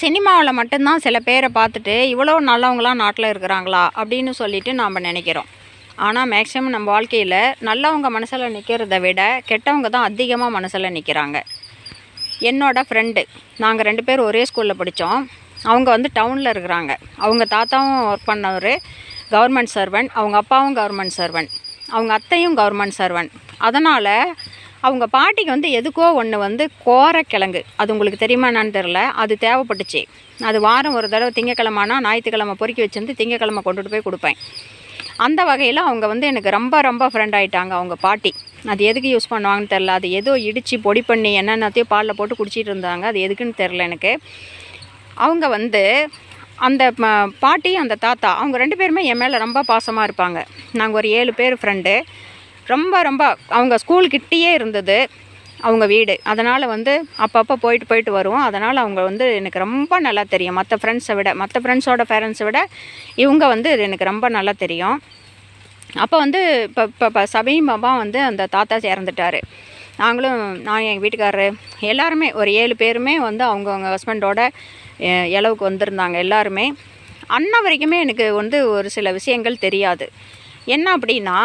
சினிமாவில் மட்டும்தான் சில பேரை பார்த்துட்டு இவ்வளோ நல்லவங்களாம் நாட்டில் இருக்கிறாங்களா அப்படின்னு சொல்லிட்டு நாம் நினைக்கிறோம். ஆனால் மேக்ஸிமம் நம்ம வாழ்க்கையில் நல்லவங்க மனசில் நிற்கிறத விட கெட்டவங்க தான் அதிகமாக மனசில் நிற்கிறாங்க என்னோடய ஃப்ரெண்டு நாங்கள் ரெண்டு பேர் ஒரே ஸ்கூலில் படித்தோம் அவங்க வந்து டவுனில் இருக்கிறாங்க. அவங்க தாத்தாவும் ஒர்க் பண்ணவர் கவர்மெண்ட் சர்வெண்ட் அவங்க அப்பாவும் கவர்மெண்ட் சர்வெண்ட் அவங்க அத்தையும் கவர்மெண்ட் சர்வெண்ட் அதனால் அவங்க பாட்டிக்கு வந்து எதுக்கோ ஒன்று வந்து கோரக்கிழங்கு. அது உங்களுக்கு தெரியுமா என்னன்னு தெரில அது தேவைப்பட்டுச்சு. அது வாரம் ஒரு தடவை திங்கக்கிழமைனா ஞாயிற்றுக்கிழமை பொறுக்கி வச்சுருந்து திங்கக்கிழமை கொண்டுட்டு போய் கொடுப்பேன். அந்த வகையில் அவங்க வந்து எனக்கு ரொம்ப ரொம்ப ஃப்ரெண்ட் ஆகிட்டாங்க அவங்க பாட்டி. அது எதுக்கு யூஸ் பண்ணுவாங்கன்னு தெரில அது ஏதோ இடித்து பொடி பண்ணி என்னென்னத்தையும் பாலில் போட்டு குடிச்சிட்டு இருந்தாங்க. அது எதுக்குன்னு தெரில எனக்கு. அவங்க வந்து அந்த பாட்டி அந்த தாத்தா அவங்க ரெண்டு பேருமே என் மேலே ரொம்ப பாசமாக இருப்பாங்க. நாங்கள் ஒரு ஏழு பேர் ஃப்ரெண்டு ரொம்ப ரொம்ப அவங்க ஸ்கூல் கிட்டேயே இருந்தது அவங்க வீடு. அதனால் வந்து அப்பப்போ போயிட்டு போயிட்டு வருவோம். அதனால் அவங்க வந்து எனக்கு ரொம்ப நல்லா தெரியும். மற்ற ஃப்ரெண்ட்ஸை விட மற்ற ஃப்ரெண்ட்ஸோட பேரண்ட்ஸை விட இவங்க வந்து எனக்கு ரொம்ப நல்லா தெரியும். அப்போ வந்து இப்போ இப்போ இப்போ சமீபமாக வந்து அந்த தாத்தா இறந்துட்டார். நாங்களும் நான் எங்கள் வீட்டுக்காரரு எல்லாருமே ஒரு ஏழு பேருமே வந்து அவங்கவுங்க ஹஸ்பண்டோட இளவுக்கு வந்திருந்தாங்க எல்லாருமே. அன்ன வரைக்குமே எனக்கு வந்து ஒரு சில விஷயங்கள் தெரியாது. என்ன அப்படின்னா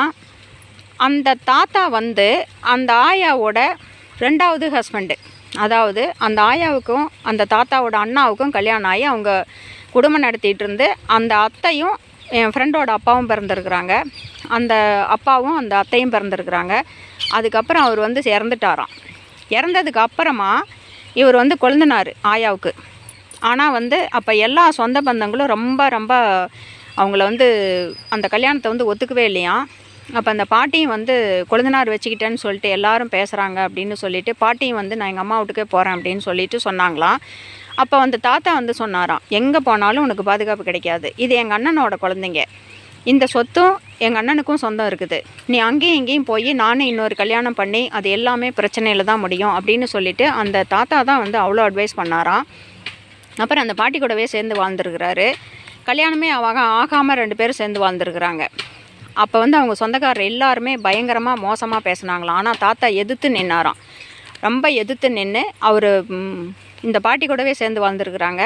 அந்த தாத்தா வந்து அந்த ஆயாவோட ரெண்டாவது ஹஸ்பண்டு அதாவது அந்த ஆயாவுக்கும் அந்த தாத்தாவோட அண்ணாவுக்கும் கல்யாணம் ஆகி அவங்க குடும்பம் நடத்திட்டு இருந்து அந்த அத்தையும் என் ஃப்ரெண்டோட அப்பாவும் பிறந்திருக்கிறாங்க. அந்த அப்பாவும் அந்த அத்தையும் பிறந்திருக்கிறாங்க. அதுக்கப்புறம் அவர் வந்து இறந்துட்டாராம். இறந்ததுக்கு அப்புறமா இவர் வந்து கொழுந்தினார் ஆயாவுக்கு. ஆனால் வந்து அப்போ எல்லா சொந்த பந்தங்களும் ரொம்ப ரொம்ப அவங்கள வந்து அந்த கல்யாணத்தை வந்து ஒத்துக்கவே இல்லையா அப்போ அந்த பாட்டியும் வந்து கொழுந்தனார் வச்சுக்கிட்டேன்னு சொல்லிட்டு எல்லாரும் பேசுகிறாங்க அப்படின்னு சொல்லிட்டு பாட்டியும் வந்து நான் எங்கள் அம்மா வீட்டுக்கே போகிறேன் அப்படின்னு சொல்லிட்டு சொன்னாங்களாம். அப்போ வந்து தாத்தா வந்து சொன்னாராம் எங்கே போனாலும் உனக்கு பாதுகாப்பு கிடைக்காது. இது எங்கள் அண்ணனோட குழந்தைங்க. இந்த சொத்தும் எங்கள் அண்ணனுக்கும் சொந்தம் இருக்குது. நீ அங்கேயும் இங்கேயும் போய் நானே இன்னொரு கல்யாணம் பண்ணி அது எல்லாமே பிரச்சனையில் தான் முடியும் அப்படின்னு சொல்லிட்டு அந்த தாத்தா தான் வந்து அவ்வளோ அட்வைஸ் பண்ணாராம். அப்புறம் அந்த பாட்டி கூடவே சேர்ந்து வாழ்ந்துருக்கிறாரு. கல்யாணமே அவங்க ஆகாமல் ரெண்டு பேரும் சேர்ந்து வாழ்ந்துருக்குறாங்க. அப்போ வந்து அவங்க சொந்தக்காரர் எல்லாருமே பயங்கரமாக மோசமாக பேசுனாங்களாம். ஆனால் தாத்தா எதிர்த்து நின்னாராம். ரொம்ப எதிர்த்து நின்று அவர் இந்த பாட்டி கூடவே சேர்ந்து வாழ்ந்துருக்குறாங்க.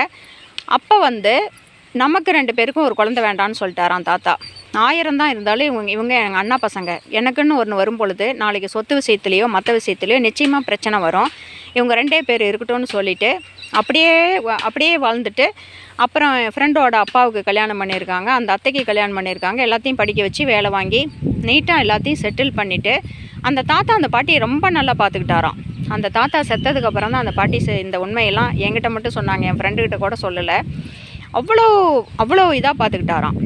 அப்போ வந்து நமக்கு ரெண்டு பேருக்கும் ஒரு குழந்தை வேண்டான்னு சொல்லிட்டாராம் தாத்தா. ஆயிரம் தான் இருந்தாலும் இவங்க இவங்க எங்கள் அண்ணா பசங்க. எனக்குன்னு ஒன்று வரும் பொழுது நாளைக்கு சொத்து விஷயத்துலேயோ மற்ற விஷயத்துலையோ நிச்சயமாக பிரச்சனை வரும். இவங்க ரெண்டே பேர் இருக்கட்டும்னு சொல்லிவிட்டு அப்படியே அப்படியே வாழ்ந்துட்டு அப்புறம் என் ஃப்ரெண்டோட அப்பாவுக்கு கல்யாணம் பண்ணியிருக்காங்க. அந்த அத்தைக்கு கல்யாணம் பண்ணியிருக்காங்க. எல்லாத்தையும் படிக்க வச்சு வேலை வாங்கி நீட்டாக எல்லாத்தையும் செட்டில் பண்ணிவிட்டு அந்த தாத்தா அந்த பாட்டியை ரொம்ப நல்லா பார்த்துக்கிட்டாராம் அந்த தாத்தா செத்ததுக்கப்புறம் தான் அந்த பாட்டி செ- இந்த உண்மையெல்லாம் என்கிட்ட மட்டும் சொன்னாங்க. என் ஃப்ரெண்டுக்கிட்ட கூட சொல்லலை. அவ்வளோ அவ்வளோ இதாக பார்த்துக்கிட்டாராம்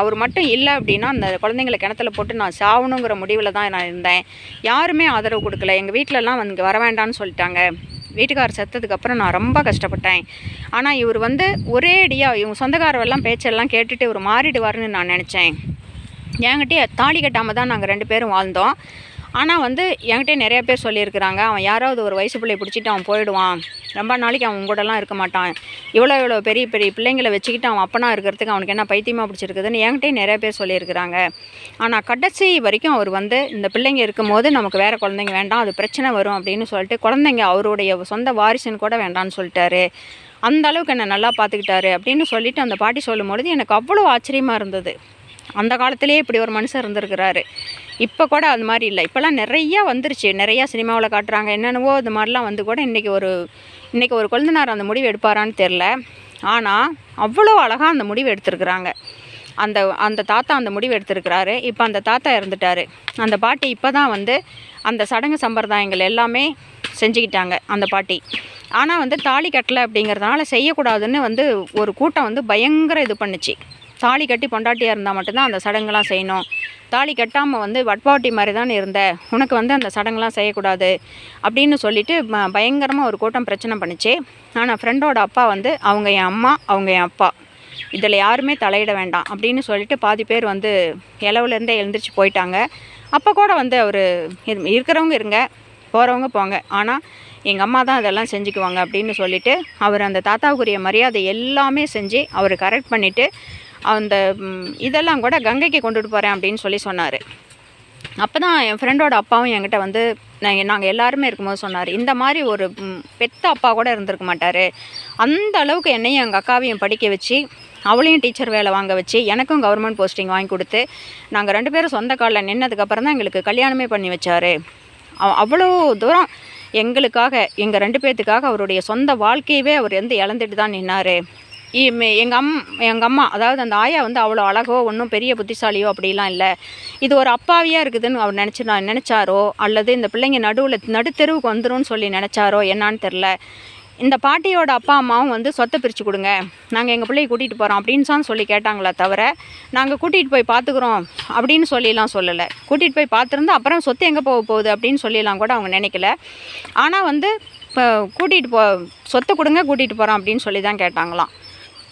அவர் மட்டும் இல்லை அப்படின்னா அந்த குழந்தைங்களை கிணத்துல போட்டு நான் சாகணுங்கிற முடிவில் தான் நான் இருந்தேன். யாருமே ஆதரவு கொடுக்கல. எங்கள் வீட்டிலலாம் வந்து வர வேண்டாம்னு சொல்லிட்டாங்க. வீட்டுக்காரர் செத்ததுக்கப்புறம் நான் ரொம்ப கஷ்டப்பட்டேன். ஆனால் இவர் வந்து ஒரே அடியாக இவங்க சொந்தக்காரவெல்லாம் பேச்செல்லாம் கேட்டுட்டு இவர் மாறிடுவார்னு நான் நினச்சேன். என்கிட்டயே தாலி கட்டாமல் தான் நாங்கள் ரெண்டு பேரும் வாழ்ந்தோம். ஆனால் வந்து என்கிட்ட நிறைய பேர் சொல்லியிருக்கிறாங்க அவன் யாராவது ஒரு வயசு பிள்ளை பிடிச்சிட்டு அவன் போயிடுவான். ரொம்ப நாளைக்கு அவன் கூடலாம் இருக்க மாட்டான். இவ்வளோ இவ்வளோ பெரிய பெரிய பிள்ளைங்களை வச்சுக்கிட்டு அவன் அப்பனா இருக்கிறதுக்கு அவனுக்கு என்ன பைத்தியமாக பிடிச்சிருக்குதுன்னு என்கிட்டயே நிறைய பேர் சொல்லியிருக்கிறாங்க. ஆனால் கடைசி வரைக்கும் அவர் வந்து இந்த பிள்ளைங்க இருக்கும்போது நமக்கு வேறு குழந்தைங்க வேண்டாம் அது பிரச்சனை வரும் அப்படின்னு சொல்லிட்டு குழந்தைங்க அவருடைய சொந்த வாரிசுன்னு கூட வேண்டாம்னு சொல்லிட்டாரு. அந்த அளவுக்கு என்னை நல்லா பார்த்துக்கிட்டாரு அப்படின்னு சொல்லிட்டு அந்த பாட்டி சொல்லும் பொழுது எனக்கு அவ்வளோ ஆச்சரியமாக இருந்தது. அந்த காலத்திலே இப்படி ஒரு மனுஷன் இருந்திருக்கிறாரு. இப்போ கூட அது மாதிரி இல்லை. இப்போல்லாம் நிறையா வந்துருச்சு. நிறையா சினிமாவில் காட்டுறாங்க. என்னென்னவோ இது மாதிரிலாம் வந்து கூட இன்றைக்கி ஒரு இன்றைக்கி ஒரு கொழுந்தனார் அந்த முடிவு எடுப்பாரான்னு தெரில ஆனால் அவ்வளோ அழகாக அந்த முடிவு எடுத்திருக்கிறாங்க. அந்த அந்த தாத்தா அந்த முடிவு எடுத்திருக்கிறாரு. இப்போ அந்த தாத்தா இறந்துட்டார். அந்த பாட்டி இப்போ தான் வந்து அந்த சடங்கு சம்பிரதாயங்கள் எல்லாமே செஞ்சுக்கிட்டாங்க அந்த பாட்டி. ஆனால் வந்து தாலி கட்டலை அப்படிங்கிறதுனால செய்யக்கூடாதுன்னு வந்து ஒரு கூட்டம் வந்து பயங்கர இது பண்ணுச்சு. தாலி கட்டி பொண்டாட்டியாக இருந்தால் மட்டும்தான் அந்த சடங்குலாம் செய்யணும். தாலி கட்டாமல் வந்து வட்பாட்டி மாதிரி தான் இருந்த. உனக்கு வந்து அந்த சடங்குலாம் செய்யக்கூடாது அப்படின்னு சொல்லிட்டு பயங்கரமாக ஒரு கூட்டம் பிரச்சனை பண்ணிச்சு. ஆனால் ஃப்ரெண்டோட அப்பா வந்து அவங்க என் அம்மா அவங்க என் அப்பா. இதில் யாருமே தலையிட வேண்டாம் அப்படின்னு சொல்லிட்டு பாதி பேர் வந்து இலவுலேருந்தே எழுந்திரிச்சு போயிட்டாங்க. அப்போ கூட வந்து அவர் இருக்கிறவங்க இருங்க போகிறவங்க போங்க. ஆனால் எங்கள் அம்மா தான் இதெல்லாம் செஞ்சுக்குவாங்க அப்படின்னு சொல்லிவிட்டு அவர் அந்த தாத்தாவுக்குரிய மரியாதை எல்லாமே செஞ்சு அவர் கரெக்ட் பண்ணிவிட்டு அந்த இதெல்லாம் கூட கங்கைக்கு கொண்டுட்டு போகிறேன் அப்படின்னு சொல்லி சொன்னார். அப்போ தான் என் ஃப்ரெண்டோட அப்பாவும் என்கிட்ட வந்து நாங்கள் நாங்கள் எல்லாருமே இருக்கும்போது சொன்னார் இந்த மாதிரி ஒரு பெத்த அப்பா கூட இருந்திருக்க மாட்டார். அந்த அளவுக்கு என்னையும் எங்கள் அக்காவையும் படிக்க வச்சு அவளையும் டீச்சர் வேலை வாங்க வச்சு எனக்கும் கவர்மெண்ட் போஸ்டிங் வாங்கி கொடுத்து நாங்கள் ரெண்டு பேரும் சொந்த காலில் நின்னதுக்கப்புறம் தான் எங்களுக்கு கல்யாணமே பண்ணி வச்சார். அவ- அவ்வளோ தூரம் எங்களுக்காக எங்கள் ரெண்டு பேர்த்துக்காக அவருடைய சொந்த வாழ்க்கையவே அவர் வந்து இழந்துட்டு தான் நின்னார். எங்கள் அம் எங்கள் அம்மா அதாவது அந்த ஆயா வந்து அவ்வளோ அழகோ ஒன்றும் பெரிய புத்திசாலியோ அப்படிலாம் இல்லை. இது ஒரு அப்பாவியாக இருக்குதுன்னு அவர் நினச்சி நான் நினச்சாரோ? அல்லது இந்த பிள்ளைங்க நடுவில் நடுத்தெருவுக்கு வந்துரும்னு சொல்லி நினச்சாரோ? என்னான்னு தெரில. இந்த பாட்டியோட அப்பா அம்மாவும் வந்து சொத்தை பிரித்து கொடுங்க. நாங்கள் எங்கள் பிள்ளையை கூட்டிகிட்டு போகிறோம் அப்படின்னு தான் சொல்லி கேட்டாங்களே தவிர நாங்கள் கூட்டிகிட்டு போய் பார்த்துக்குறோம் அப்படின்னு சொல்லிலாம் சொல்லலை. கூட்டிகிட்டு போய் பார்த்துருந்து அப்புறம் சொத்து எங்கே போக போகுது அப்படின்னு சொல்லிலாம் கூட அவங்க நினைக்கல. ஆனால் வந்து இப்போ கூட்டிகிட்டு போ சொத்தை கொடுங்க கூட்டிகிட்டு போகிறோம் அப்படின்னு சொல்லி தான் கேட்டாங்களாம்.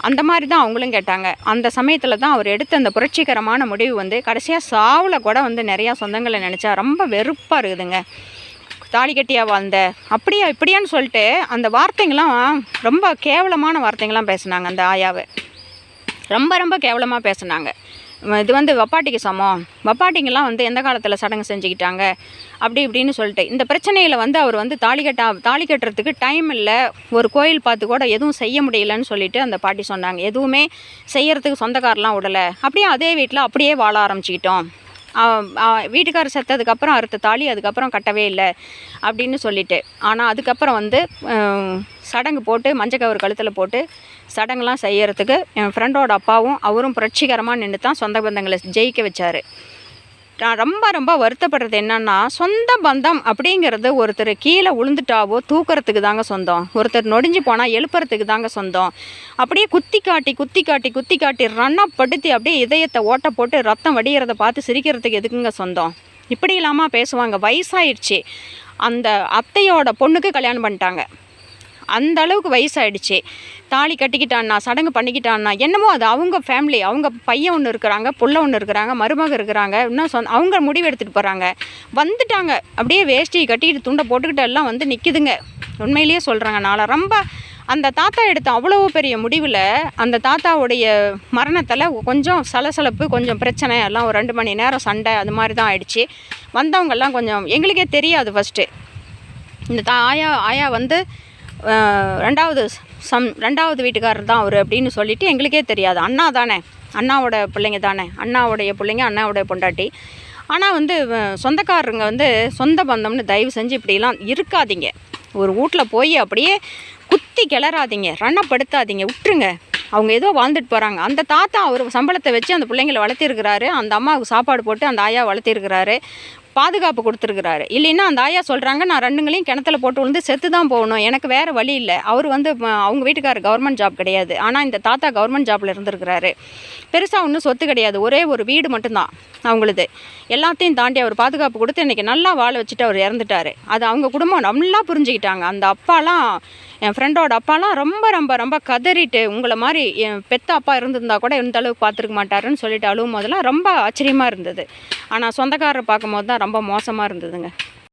அந்த மாதிரி தான் அவங்களும் கேட்டாங்க. அந்த சமயத்தில் தான் அவர் எடுத்த அந்த புரட்சிகரமான முடிவு வந்து கடைசியாக சாவில் கூட வந்து நிறையா சொந்தங்களை நினச்சா ரொம்ப வெறுப்பாக இருக்குதுங்க. தாலி கட்டியாக வாழ்ந்த அப்படியா இப்படியான்னு சொல்லிட்டு அந்த வார்த்தைங்களாம் ரொம்ப கேவலமான வார்த்தைங்களாம் பேசுனாங்க அந்த ஆயாவை. ரொம்ப ரொம்ப கேவலமாக பேசுனாங்க. இது வந்து வப்பாட்டிக்கு சமம். வப்பாட்டிங்கெல்லாம் வந்து எந்த காலத்தில் சடங்கு செஞ்சுக்கிட்டாங்க? அப்படி இப்படின்னு சொல்லிட்டு. இந்த பிரச்சனையில் வந்து அவர் வந்து தாலி கட்டா தாலி கட்டுறதுக்கு டைம் இல்லை. ஒரு கோயில் பார்த்து கூட எதுவும் செய்ய முடியலன்னு சொல்லிட்டு அந்த பாட்டி சொன்னாங்க. எதுவுமே செய்யறதுக்கு சொந்தக்காரெலாம் விடலை அப்படியே அதே வீட்டில் அப்படியே வாழ ஆரம்பிச்சுக்கிட்டோம். வீட்டுக்காரர் செத்ததுக்கப்புறம் அறுத்த தாலி அதுக்கப்புறம் கட்டவே இல்லை அப்படின்னு சொல்லிட்டு. ஆனால் அதுக்கப்புறம் வந்து சடங்கு போட்டு மஞ்சக்கவர் கழுத்தில் போட்டு சடங்குலாம் செய்யறதுக்கு என் ஃப்ரெண்டோட அப்பாவும் அவரும் புரட்சிகரமாக நின்று தான் சொந்த பந்தங்களை ஜெயிக்க வச்சார். நான் ரொம்ப ரொம்ப வருத்தப்படுறது என்னன்னா சொந்த பந்தம் அப்படிங்கிறது ஒருத்தர் கீழே விழுந்துட்டாவோ தூக்கிறதுக்கு தாங்க சொந்தம். ஒருத்தர் நொடிஞ்சு போனால் எழுப்புறதுக்கு தாங்க சொந்தம். அப்படியே குத்தி காட்டி குத்தி காட்டி குத்தி காட்டி ரன்னப்படுத்தி அப்படியே இதயத்தை ஓட்ட போட்டு ரத்தம் வடிகிறத பார்த்து சிரிக்கிறதுக்கு எதுக்குங்க சொந்தம்? இப்படி இல்லாமல் பேசுவாங்க. வயசாயிடுச்சு. அந்த அத்தையோட பொண்ணுக்கு கல்யாணம் பண்ணிட்டாங்க. அந்த அளவுக்கு வயசாயிடுச்சு. தாலி கட்டிக்கிட்டான்னா சடங்கு பண்ணிக்கிட்டான்னா என்னமோ அது அவங்க ஃபேமிலி அவங்க பையன் ஒன்று இருக்கிறாங்க புள்ள ஒன்று இருக்கிறாங்க மருமக இருக்கிறாங்க இன்னும் சொந்த அவங்க முடிவு எடுத்துகிட்டு போகிறாங்க வந்துட்டாங்க. அப்படியே வேஷ்டி கட்டிக்கிட்டு துண்டை போட்டுக்கிட்டு எல்லாம் வந்து நிற்கிதுங்க உண்மையிலேயே சொல்கிறாங்க நாளை. ரொம்ப அந்த தாத்தா எடுத்த அவ்வளோ பெரிய முடிவில் அந்த தாத்தாவுடைய மரணத்தில் கொஞ்சம் சலசலப்பு கொஞ்சம் பிரச்சனை எல்லாம் ஒரு ரெண்டு மணி நேரம் சண்டை அது மாதிரி தான் ஆயிடுச்சு. வந்தவங்கெல்லாம் கொஞ்சம் எங்களுக்கே தெரியாது ஃபஸ்ட்டு இந்த தா ஆயா ஆயா வந்து ரெண்டாவது சம் ரெண்டாவது வீட்டுக்காரர் தான் அவர் அப்படின்னு சொல்லிவிட்டு எங்களுக்கே தெரியாது. அண்ணா தானே. அண்ணாவோட பிள்ளைங்க தானே. அண்ணாவுடைய பிள்ளைங்க அண்ணாவுடைய பொண்டாட்டி. ஆனால் வந்து அஹ், சொந்தக்காரருங்க வந்து சொந்த பந்தம்னு தயவு செஞ்சு இப்படிலாம் இருக்காதீங்க. ஒரு வீட்டில் போய் அப்படியே குத்தி கிளறாதீங்க. ரணப்படுத்தாதீங்க. விட்டுருங்க. அவங்க ஏதோ வாழ்ந்துட்டு போகிறாங்க அந்த தாத்தா அவர் சம்பளத்தை வச்சு அந்த பிள்ளைங்களை வளர்த்திருக்கிறாரு. அந்த அம்மாவுக்கு சாப்பாடு போட்டு அந்த ஆயா வளர்த்திருக்கிறாரு. பாதுகாப்பு கொடுத்துருக்குறாரு. இல்லைன்னா அந்த ஆயா சொல்கிறாங்க நான் ரெண்டுங்களையும் கிணத்துல போட்டு விழுந்து செத்து தான் போகணும். எனக்கு வேறு வழி இல்லை. அவர் வந்து அவங்க வீட்டுக்காரர் கவர்மெண்ட் ஜாப் கிடையாது. ஆனால் இந்த தாத்தா கவர்மெண்ட் ஜாப்பில் இருந்திருக்கிறாரு. பெருசாக ஒன்றும் சொத்து கிடையாது. ஒரே ஒரு வீடு மட்டும்தான் அவங்களுது. எல்லாத்தையும் தாண்டி அவர் பாதுகாப்பு கொடுத்து இன்றைக்கி நல்லா வாழ வச்சுட்டு அவர் இறந்துட்டார். அது அவங்க குடும்பம் நல்லா புரிஞ்சுக்கிட்டாங்க. அந்த அப்பாலாம் என் ஃப்ரெண்டோட அப்பாலாம் ரொம்ப ரொம்ப ரொம்ப கதறிட்டு உங்களை மாதிரி என் பெத்த அப்பா இருந்திருந்தா கூட இந்த அளவுக்கு பார்த்துருக்க மாட்டாருன்னு சொல்லிட்டு அழுவும் போதெல்லாம் ரொம்ப ஆச்சரியமாக இருந்தது. ஆனால் சொந்தக்காரரை பார்க்கும்போது தான் ரொம்ப மோசமாக இருந்ததுங்க.